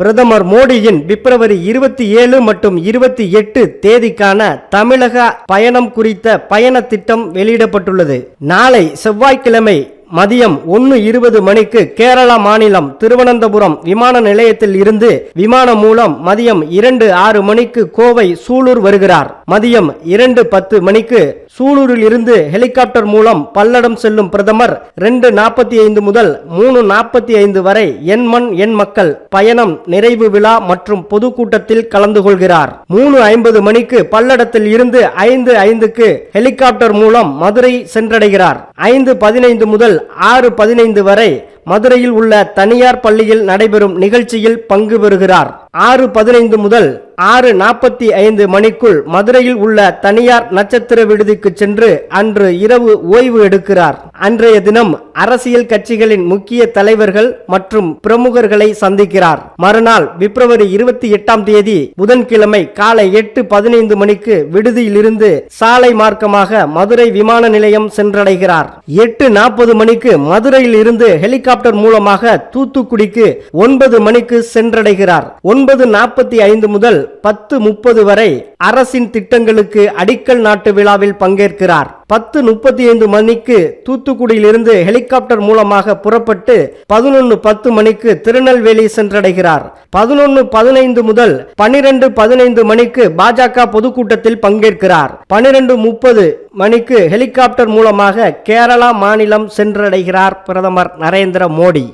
பிரதமர் மோடியின் பிப்ரவரி இருபத்தி ஏழு மற்றும் இருபத்தி எட்டு தேதிக்கான தமிழக பயணம் குறித்த பயண திட்டம் வெளியிடப்பட்டுள்ளது. நாளை செவ்வாய்க்கிழமை மதியம் ஒன்று இருபது மணிக்கு கேரளா மாநிலம் திருவனந்தபுரம் விமான நிலையத்தில் இருந்து விமானம் மூலம் மதியம் இரண்டு ஆறு மணிக்கு கோவை சூலூர் வருகிறார். மதியம் இரண்டு பத்து மணிக்கு சூலூரில் இருந்து ஹெலிகாப்டர் மூலம் பல்லடம் செல்லும் பிரதமர் ரெண்டு நாற்பத்தி ஐந்து முதல் மூணு நாற்பத்தி ஐந்து வரை என் மண் என் மக்கள் பயணம் நிறைவு விழா மற்றும் பொதுக்கூட்டத்தில் கலந்து கொள்கிறார். மூணு ஐம்பது மணிக்கு பல்லடத்தில் இருந்து ஐந்து ஐந்துக்கு ஹெலிகாப்டர் மூலம் மதுரை சென்றடைகிறார். ஐந்து பதினைந்து முதல் ஆறு பதினைந்து வரை மதுரையில் உள்ள தனியார் பள்ளியில் நடைபெறும் நிகழ்ச்சியில் பங்கு பெறுகிறார். ஆறு பதினைந்து முதல் ஆறு நாற்பத்தி ஐந்து மணிக்குள் மதுரையில் உள்ள தனியார் நட்சத்திர விடுதிக்கு சென்று அன்று இரவு ஓய்வு எடுக்கிறார். அன்றைய தினம் அரசியல் கட்சிகளின் முக்கிய தலைவர்கள் மற்றும் பிரமுகர்களை சந்திக்கிறார். மறுநாள் பிப்ரவரி இருபத்தி எட்டாம் தேதி புதன்கிழமை காலை எட்டு பதினைந்து மணிக்கு விடுதியிலிருந்து சாலை மார்க்கமாக மதுரை விமான நிலையம் சென்றடைகிறார். எட்டு நாற்பது மணிக்கு மதுரையில் இருந்து ஹெலிகாப்டர் மூலமாக தூத்துக்குடிக்கு ஒன்பது மணிக்கு சென்றடைகிறார். ஒன்பது நாற்பத்தி ஐந்து முதல் பத்து முப்பது வரை அரசின் திட்டங்களுக்கு அடிக்கல் நாட்டு விழாவில் பங்கேற்கிறார். பத்து முப்பத்தி ஐந்து மணிக்கு தூத்துக்குடியிலிருந்து ஹெலிகாப்டர் மூலமாக புறப்பட்டு பதினொன்று பத்து மணிக்கு திருநெல்வேலி சென்றடைகிறார். பதினொன்று பதினைந்து முதல் பனிரெண்டு பதினைந்து மணிக்கு பாஜக பொதுக்கூட்டத்தில் பங்கேற்கிறார். பனிரெண்டு முப்பது மணிக்கு ஹெலிகாப்டர் மூலமாக கேரளா மாநிலம் சென்றடைகிறார் பிரதமர் நரேந்திர மோடி.